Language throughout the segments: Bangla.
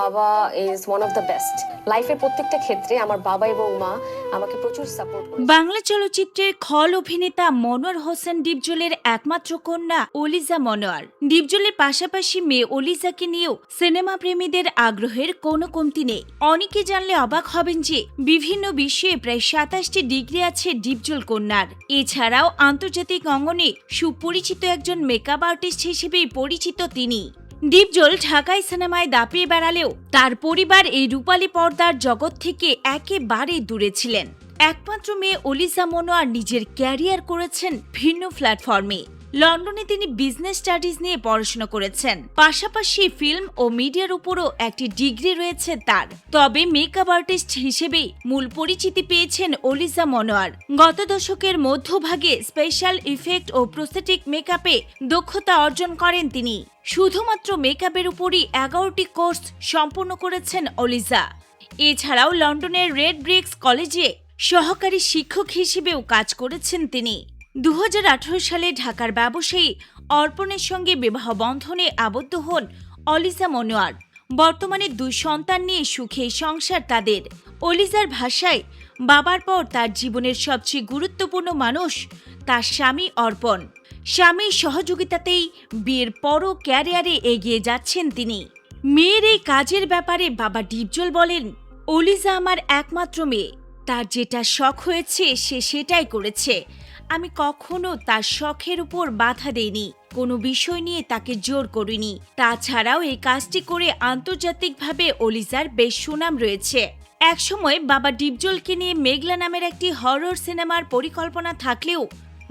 বাবা is one of the best লাইফের প্রত্যেকটা ক্ষেত্রে আমার বাবা এবং মা আমাকে প্রচুর সাপোর্ট বাংলা চলচ্চিত্রের খল অভিনেতা মনোয়ার হোসেন ডিপজলের একমাত্র কন্যা অলিজা মনোয়ার। ডিপজলের পাশাপাশি মেয়ে অলিজাকে নিয়েও সিনেমা প্রেমীদের আগ্রহের কোনো কমতি নেই। অনেকে জানলে অবাক হবেন যে বিভিন্ন বিষয়ে প্রায় সাতাশটি ডিগ্রি আছে ডিপজল কন্যার। এছাড়াও আন্তর্জাতিক অঙ্গনে সুপরিচিত একজন মেকআপ আর্টিস্ট হিসেবেই পরিচিত তিনি। ডিপজল ঢাকায় সিনেমায় দাপিয়ে বেড়ালেও তার পরিবার এই রূপালী পর্দার জগৎ থেকে একেবারে দূরে ছিলেন। একমাত্র মেয়ে অলিজা মনোয়ার নিজের ক্যারিয়ার করেছেন ভিন্ন প্ল্যাটফর্মে। লন্ডনে তিনি বিজনেস স্টাডিজ নিয়ে পড়াশোনা করেছেন। পাশাপাশি ফিল্ম ও মিডিয়ার উপরও একটি ডিগ্রি রয়েছে তার। তবে মেকআপ আর্টিস্ট হিসেবেই মূল পরিচিতি পেয়েছেন অলিজা মনোয়ার। গত দশকের মধ্যভাগে স্পেশাল ইফেক্ট ও প্রস্থেটিক মেকআপে দক্ষতা অর্জন করেন তিনি। শুধুমাত্র মেকআপের উপরই এগারোটি কোর্স সম্পন্ন করেছেন অলিজা। এছাড়াও লন্ডনের রেড ব্রিক্স কলেজে সহকারী শিক্ষক হিসেবেও কাজ করেছেন তিনি। দু হাজার আঠারো সালে ঢাকার ব্যবসায়ী অর্পণের সঙ্গে বিবাহ বন্ধনে আবদ্ধ হন অলিজা মনোয়ার। বর্তমানে দুই সন্তান নিয়ে সুখে সংসার তাদের। অলিজার ভাষায়, বাবার পর তার জীবনের সবচেয়ে গুরুত্বপূর্ণ মানুষ তার স্বামী অর্পণ। স্বামীর সহযোগিতাতেই বিয়ের পরও ক্যারিয়ারে এগিয়ে যাচ্ছেন তিনি। মেয়ের এই কাজের ব্যাপারে বাবা ডিপজল বলেন, অলিজা আমার একমাত্র মেয়ে। তার যেটা শখ হয়েছে, সে সেটাই করেছে। আমি কখনো তার শখের উপর বাধা দেইনি। কোনো বিষয় নিয়ে তাকে জোর করিনি। তাছাড়াও এই কাজটি করে আন্তর্জাতিকভাবে অলিজার বেশ সুনাম রয়েছে। একসময় বাবা ডিপজলকে নিয়ে মেঘলা নামের একটি হরর সিনেমার পরিকল্পনা থাকলেও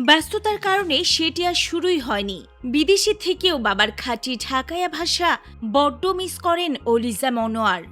ব্যস্ততার কারণে সেটি আর শুরুই হয়নি। বিদেশি থেকেও বাবার খাঁটি ঢাকায়া ভাষা বড্ড মিস করেন অলিজা মনোয়ার।